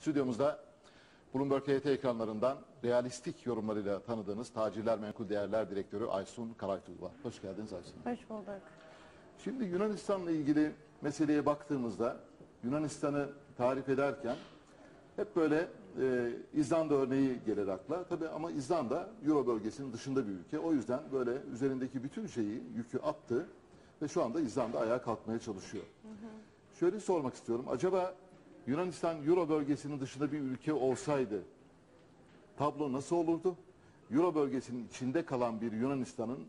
Stüdyomuzda Bloomberg HT ekranlarından realistik yorumlarıyla tanıdığınız Tacirler Menkul Değerler Direktörü Aysun Karaytuğ var. Hoş geldiniz Aysun. Hoş bulduk. Şimdi Yunanistan'la ilgili meseleye baktığımızda Yunanistan'ı tarif ederken hep böyle e, İzlanda örneği gelir akla. Tabii ama İzlanda Euro bölgesinin dışında bir ülke. O yüzden böyle üzerindeki bütün şeyi, yükü attı ve şu anda İzlanda ayağa kalkmaya çalışıyor. Şöyle sormak istiyorum. Acaba Yunanistan Euro bölgesinin dışında bir ülke olsaydı tablo nasıl olurdu? Euro bölgesinin içinde kalan bir Yunanistan'ın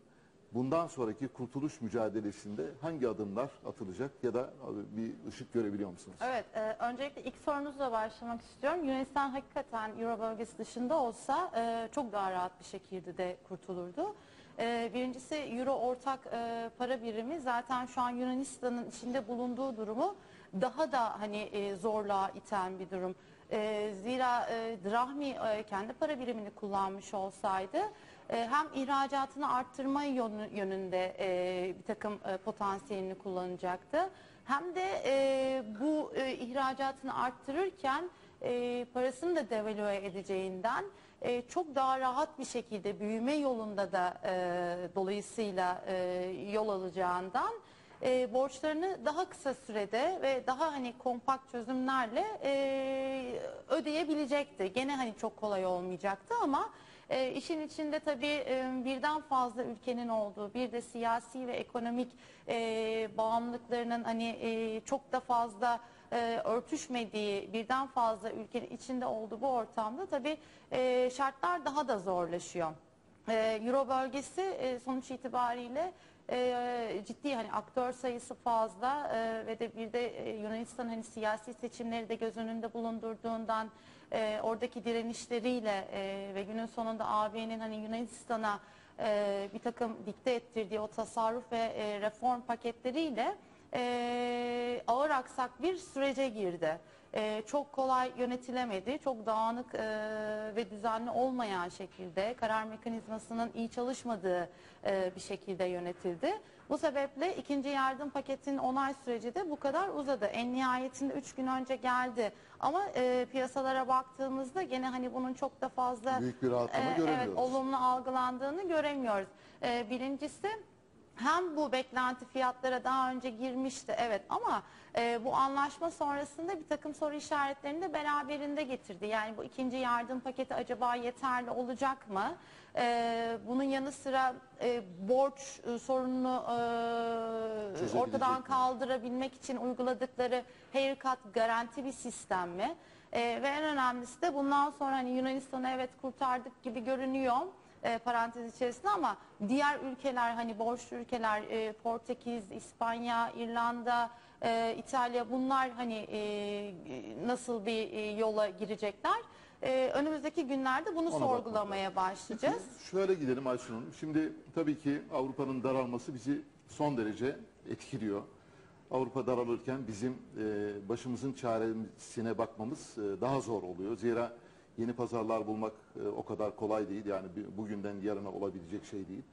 bundan sonraki kurtuluş mücadelesinde hangi adımlar atılacak ya da bir ışık görebiliyor musunuz? Evet, e, öncelikle ilk sorunuzla başlamak istiyorum. Yunanistan hakikaten Euro bölgesi dışında olsa e, çok daha rahat bir şekilde de kurtulurdu. E, birincisi Euro ortak e, para birimi zaten şu an Yunanistan'ın içinde bulunduğu durumu daha da hani e, zorluğa iten bir durum. E, zira e, drahmi e, kendi para birimini kullanmış olsaydı e, hem ihracatını arttırma yönü- yönünde e, bir takım e, potansiyelini kullanacaktı. Hem de e, bu e, ihracatını arttırırken e, parasını da devalüe edeceğinden e, çok daha rahat bir şekilde büyüme yolunda da e, dolayısıyla e, yol alacağından e, borçlarını daha kısa sürede ve daha hani kompakt çözümlerle e, ödeyebilecekti. Gene hani çok kolay olmayacaktı ama e, işin içinde tabii e, birden fazla ülkenin olduğu, bir de siyasi ve ekonomik e, bağımlılıklarının hani e, çok da fazla e, örtüşmediği birden fazla ülkenin içinde olduğu bu ortamda tabii e, şartlar daha da zorlaşıyor. E, Euro bölgesi e, sonuç itibariyle e, ciddi hani aktör sayısı fazla e, ve de bir de e, Yunanistan hani siyasi seçimleri de göz önünde bulundurduğundan e, oradaki direnişleriyle e, ve günün sonunda AB'nin hani Yunanistan'a e, bir takım dikte ettirdiği o tasarruf ve e, reform paketleriyle e, ağır aksak bir sürece girdi. E, çok kolay yönetilemedi, çok dağınık e, ve düzenli olmayan şekilde karar mekanizmasının iyi çalışmadığı e, bir şekilde yönetildi. Bu sebeple ikinci yardım paketinin onay süreci de bu kadar uzadı. En nihayetinde 3 gün önce geldi. Ama e, piyasalara baktığımızda gene hani bunun çok da fazla Büyük bir rahatlama evet, göremiyoruz. olumlu algılandığını göremiyoruz. E, birincisi hem bu beklenti fiyatlara daha önce girmişti evet ama e, bu anlaşma sonrasında bir takım soru işaretlerini de beraberinde getirdi. Yani bu ikinci yardım paketi acaba yeterli olacak mı? E, bunun yanı sıra e, borç e, sorununu e, ortadan kaldırabilmek için uyguladıkları haircut garanti bir sistem mi? E, ve en önemlisi de bundan sonra hani Yunanistan'ı evet kurtardık gibi görünüyor e, parantez içerisinde ama diğer ülkeler hani borçlu ülkeler e, Portekiz, İspanya, İrlanda, e, İtalya bunlar hani e, nasıl bir e, yola girecekler? E, önümüzdeki günlerde bunu Ona sorgulamaya başlayacağız. Şöyle gidelim Aysun Hanım. Şimdi tabii ki Avrupa'nın daralması bizi son derece etkiliyor. Avrupa daralırken bizim e, başımızın çaresine bakmamız e, daha zor oluyor. Zira yeni pazarlar bulmak e, o kadar kolay değil. Yani bugünden yarına olabilecek şey değil.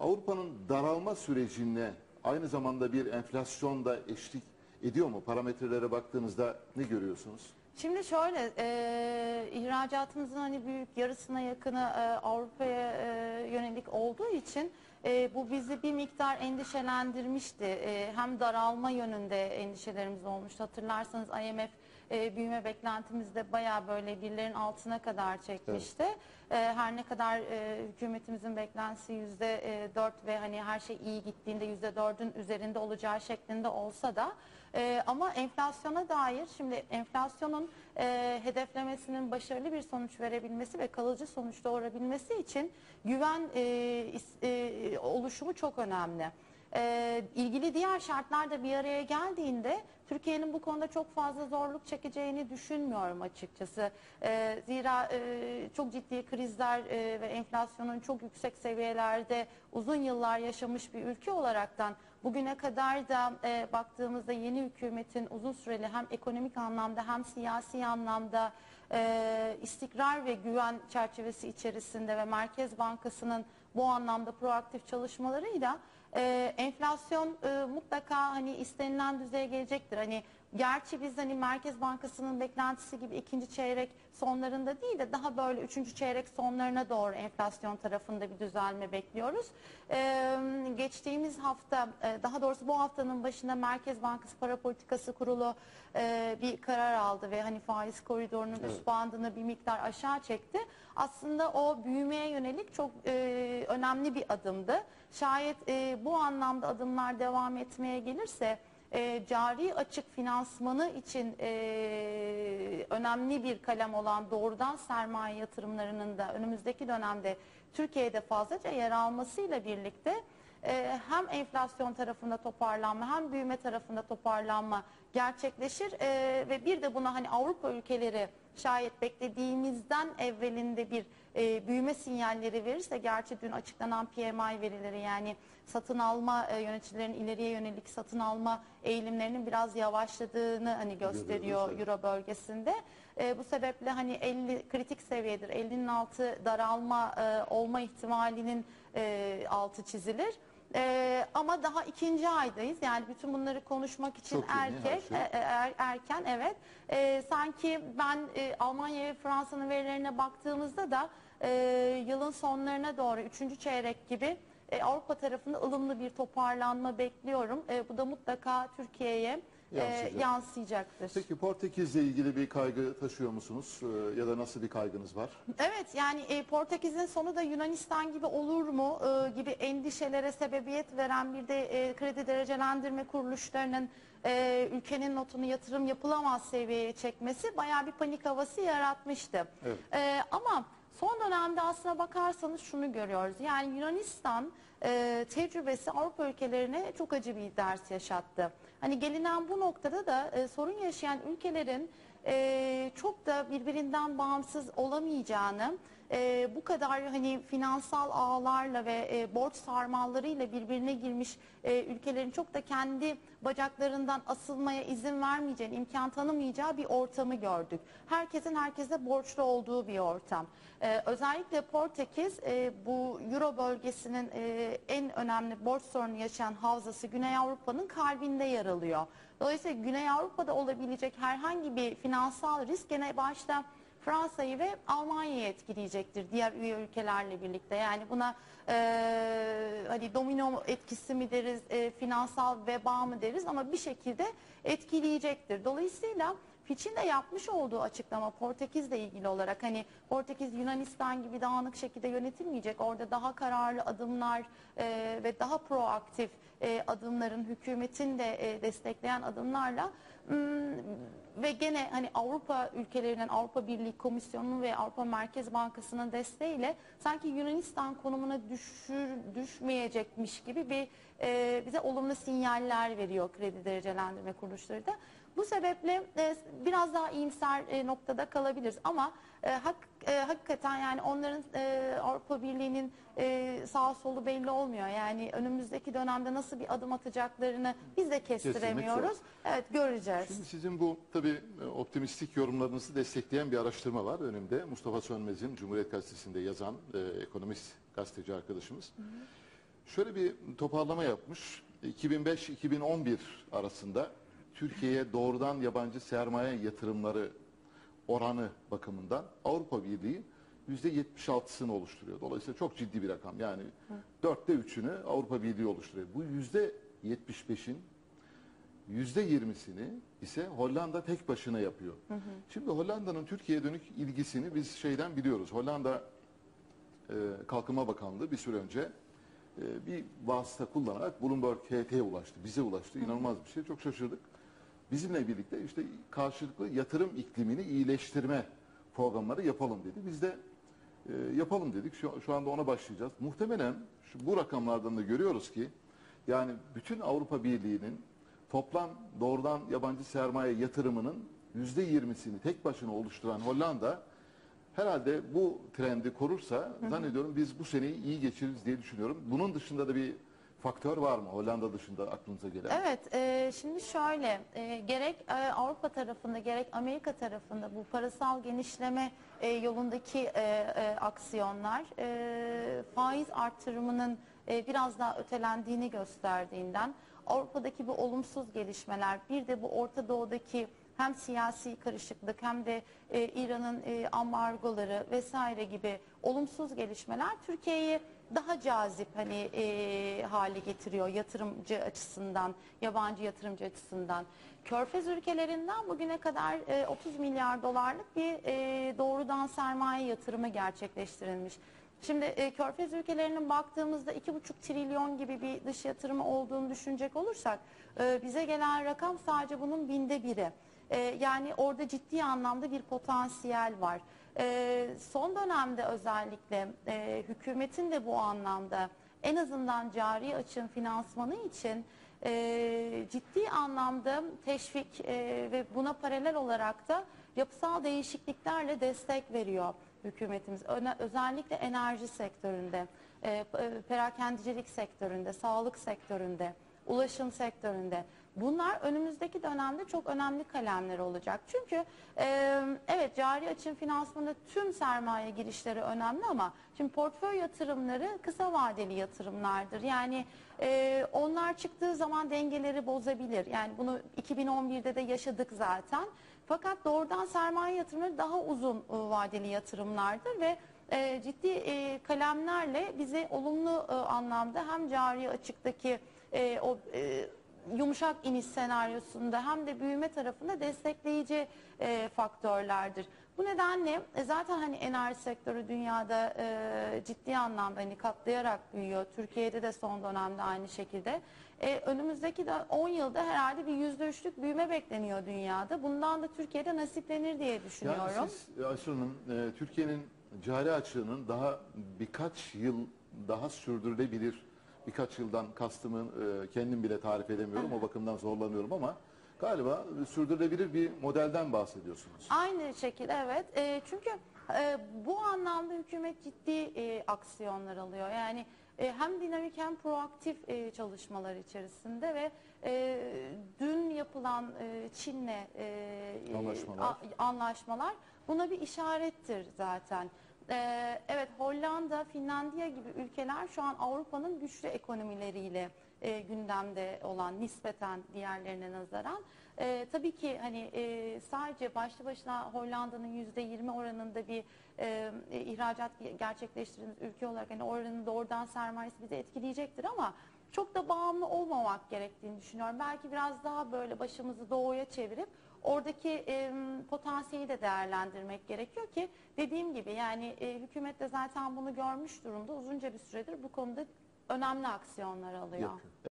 Avrupa'nın daralma sürecine aynı zamanda bir enflasyon da eşlik ediyor mu? Parametrelere baktığınızda ne görüyorsunuz? Şimdi şöyle, e, ihracatımızın hani büyük yarısına yakını e, Avrupa'ya e, yönelik olduğu için e, bu bizi bir miktar endişelendirmişti. E, hem daralma yönünde endişelerimiz olmuştu. Hatırlarsanız IMF e, büyüme beklentimizde baya böyle birlerin altına kadar çekmişti. E, her ne kadar e, hükümetimizin beklentisi yüzde e, dört ve hani her şey iyi gittiğinde yüzde dördün üzerinde olacağı şeklinde olsa da e, ama enflasyona dair şimdi enflasyonun e, hedeflemesinin başarılı bir sonuç verebilmesi ve kalıcı sonuç doğurabilmesi için güven e, is- e, oluşumu çok önemli. E, ilgili diğer şartlar da bir araya geldiğinde Türkiye'nin bu konuda çok fazla zorluk çekeceğini düşünmüyorum açıkçası. E, zira e, çok ciddi krizler e, ve enflasyonun çok yüksek seviyelerde uzun yıllar yaşamış bir ülke olaraktan bugüne kadar da e, baktığımızda yeni hükümetin uzun süreli hem ekonomik anlamda hem siyasi anlamda e, istikrar ve güven çerçevesi içerisinde ve Merkez Bankası'nın bu anlamda proaktif çalışmalarıyla e, enflasyon e, mutlaka hani istenilen düzeye gelecektir. Hani Gerçi biz hani Merkez Bankası'nın beklentisi gibi ikinci çeyrek sonlarında değil de daha böyle üçüncü çeyrek sonlarına doğru enflasyon tarafında bir düzelme bekliyoruz. Ee, geçtiğimiz hafta daha doğrusu bu haftanın başında Merkez Bankası Para Politikası Kurulu e, bir karar aldı ve hani faiz koridorunun üst bandını bir miktar aşağı çekti. Aslında o büyümeye yönelik çok e, önemli bir adımdı. Şayet e, bu anlamda adımlar devam etmeye gelirse e, cari açık finansmanı için e, önemli bir kalem olan doğrudan sermaye yatırımlarının da önümüzdeki dönemde Türkiye'de fazlaca yer almasıyla birlikte e, hem enflasyon tarafında toparlanma hem büyüme tarafında toparlanma gerçekleşir. E, ve bir de buna hani Avrupa ülkeleri şayet beklediğimizden evvelinde bir e, büyüme sinyalleri verirse gerçi dün açıklanan PMI verileri yani satın alma e, yöneticilerin ileriye yönelik satın alma eğilimlerinin biraz yavaşladığını hani gösteriyor. Euro bölgesinde. E, bu sebeple hani 50 kritik seviyedir. 50'nin altı daralma e, olma ihtimalinin e, altı çizilir. E, ama daha ikinci aydayız. Yani bütün bunları konuşmak için Çok yeni her erkek şey. e, er- erken evet. E, sanki ben e, Almanya ve Fransa'nın verilerine baktığımızda da e, yılın sonlarına doğru üçüncü çeyrek gibi e, Avrupa tarafında ılımlı bir toparlanma bekliyorum. E, bu da mutlaka Türkiye'ye e, Yansıyacak. yansıyacaktır. Peki Portekiz'le ilgili bir kaygı taşıyor musunuz? Ee, ya da nasıl bir kaygınız var? Evet yani e, Portekiz'in sonu da Yunanistan gibi olur mu e, gibi endişelere sebebiyet veren bir de e, kredi derecelendirme kuruluşlarının e, ülkenin notunu yatırım yapılamaz seviyeye çekmesi bayağı bir panik havası yaratmıştı. Evet. E, ama son dönemde aslına bakarsanız şunu görüyoruz. Yani Yunanistan e, tecrübesi Avrupa ülkelerine çok acı bir ders yaşattı. Hani gelinen bu noktada da e, sorun yaşayan ülkelerin e, çok da birbirinden bağımsız olamayacağını, e, bu kadar hani finansal ağlarla ve e, borç sarmallarıyla birbirine girmiş e, ülkelerin çok da kendi bacaklarından asılmaya izin vermeyeceğini, imkan tanımayacağı bir ortamı gördük. Herkesin herkese borçlu olduğu bir ortam. E, özellikle Portekiz e, bu Euro bölgesinin e, en önemli borç sorunu yaşayan havzası Güney Avrupa'nın kalbinde yer alıyor. Dolayısıyla Güney Avrupa'da olabilecek herhangi bir finansal risk gene başta Fransa'yı ve Almanya'yı etkileyecektir diğer üye ülkelerle birlikte. Yani buna e, hani domino etkisi mi deriz, e, finansal veba mı deriz ama bir şekilde etkileyecektir. Dolayısıyla Fitch'in de yapmış olduğu açıklama Portekiz'le ilgili olarak hani Portekiz Yunanistan gibi dağınık şekilde yönetilmeyecek. Orada daha kararlı adımlar e, ve daha proaktif e, adımların hükümetin de e, destekleyen adımlarla hmm, ve gene hani Avrupa ülkelerinin Avrupa Birliği Komisyonu ve Avrupa Merkez Bankası'nın desteğiyle sanki Yunanistan konumuna düşür, düşmeyecekmiş gibi bir e, bize olumlu sinyaller veriyor kredi derecelendirme kuruluşları da. Bu sebeple e, biraz daha iyimser e, noktada kalabiliriz ama e, hak, e, hakikaten yani onların e, Avrupa Birliği'nin e, sağ solu belli olmuyor. Yani önümüzdeki dönemde nasıl bir adım atacaklarını biz de kestiremiyoruz. Evet göreceğiz. Şimdi sizin bu tabii e, optimistik yorumlarınızı destekleyen bir araştırma var önümde. Mustafa Sönmez'in Cumhuriyet Gazetesi'nde yazan e, ekonomist gazeteci arkadaşımız. Şöyle bir toparlama yapmış. 2005-2011 arasında Türkiye'ye doğrudan yabancı sermaye yatırımları oranı bakımından Avrupa Birliği %76'sını oluşturuyor. Dolayısıyla çok ciddi bir rakam. Yani dörtte üçünü Avrupa Birliği oluşturuyor. Bu %75'in %20'sini ise Hollanda tek başına yapıyor. Şimdi Hollanda'nın Türkiye'ye dönük ilgisini biz şeyden biliyoruz. Hollanda e, Kalkınma Bakanlığı bir süre önce e, bir vasıta kullanarak Bloomberg HT'ye ulaştı. Bize ulaştı. İnanılmaz bir şey. Çok şaşırdık. Bizimle birlikte işte karşılıklı yatırım iklimini iyileştirme programları yapalım dedi. Biz de e, yapalım dedik. Şu, şu anda ona başlayacağız. Muhtemelen şu, bu rakamlardan da görüyoruz ki yani bütün Avrupa Birliği'nin toplam doğrudan yabancı sermaye yatırımının yüzde yirmisini tek başına oluşturan Hollanda herhalde bu trendi korursa zannediyorum biz bu seneyi iyi geçiririz diye düşünüyorum. Bunun dışında da bir faktör var mı Hollanda dışında aklınıza gelen? Evet, e, şimdi şöyle, e, gerek e, Avrupa tarafında gerek Amerika tarafında bu parasal genişleme e, yolundaki e, e, aksiyonlar e, faiz artırımının e, biraz daha ötelendiğini gösterdiğinden Avrupa'daki bu olumsuz gelişmeler, bir de bu Orta Doğu'daki hem siyasi karışıklık hem de e, İran'ın e, ambargoları vesaire gibi olumsuz gelişmeler Türkiye'yi daha cazip hani e, hale getiriyor yatırımcı açısından, yabancı yatırımcı açısından. Körfez ülkelerinden bugüne kadar e, 30 milyar dolarlık bir e, doğrudan sermaye yatırımı gerçekleştirilmiş. Şimdi e, Körfez ülkelerinin baktığımızda 2,5 trilyon gibi bir dış yatırımı olduğunu düşünecek olursak e, bize gelen rakam sadece bunun binde biri. E, yani orada ciddi anlamda bir potansiyel var. E, son dönemde özellikle e, hükümetin de bu anlamda en azından cari açığın finansmanı için e, ciddi anlamda teşvik e, ve buna paralel olarak da yapısal değişikliklerle destek veriyor hükümetimiz. Öne- özellikle enerji sektöründe, e, e, perakendicilik sektöründe, sağlık sektöründe, ulaşım sektöründe. Bunlar önümüzdeki dönemde çok önemli kalemler olacak. Çünkü e, evet cari açığın finansmanında tüm sermaye girişleri önemli ama şimdi portföy yatırımları kısa vadeli yatırımlardır. Yani e, onlar çıktığı zaman dengeleri bozabilir. Yani bunu 2011'de de yaşadık zaten. Fakat doğrudan sermaye yatırımları daha uzun e, vadeli yatırımlardır ve e, ciddi e, kalemlerle bizi olumlu e, anlamda hem cari açıktaki e, o e, yumuşak iniş senaryosunda hem de büyüme tarafında destekleyici e, faktörlerdir. Bu nedenle e, zaten hani enerji sektörü dünyada e, ciddi anlamda hani katlayarak büyüyor. Türkiye'de de son dönemde aynı şekilde. E, önümüzdeki de 10 yılda herhalde bir %3'lük büyüme bekleniyor dünyada. Bundan da Türkiye'de nasiplenir diye düşünüyorum. Yani siz Ayşe Hanım, e, Türkiye'nin cari açığının daha birkaç yıl daha sürdürülebilir, birkaç yıldan kastımı e, kendim bile tarif edemiyorum. O bakımdan zorlanıyorum ama galiba sürdürülebilir bir modelden bahsediyorsunuz. Aynı şekilde evet. E, çünkü e, bu anlamda hükümet ciddi e, aksiyonlar alıyor. Yani e, hem dinamik hem proaktif e, çalışmalar içerisinde ve e, dün yapılan e, Çin'le e, Anlaşmalar. a- anlaşmalar buna bir işarettir zaten. E, evet Hollanda, Finlandiya gibi ülkeler şu an Avrupa'nın güçlü ekonomileriyle e, gündemde olan nispeten diğerlerine nazaran. E, tabii ki hani e, sadece başlı başına Hollanda'nın yüzde yirmi oranında bir e, e, ihracat gerçekleştirdiğimiz ülke olarak hani oranın doğrudan sermayesi bizi etkileyecektir ama çok da bağımlı olmamak gerektiğini düşünüyorum. Belki biraz daha böyle başımızı doğuya çevirip oradaki e, potansiyeli de değerlendirmek gerekiyor ki dediğim gibi yani e, hükümet de zaten bunu görmüş durumda uzunca bir süredir bu konuda önemli aksiyonlar alıyor. Yapıyor.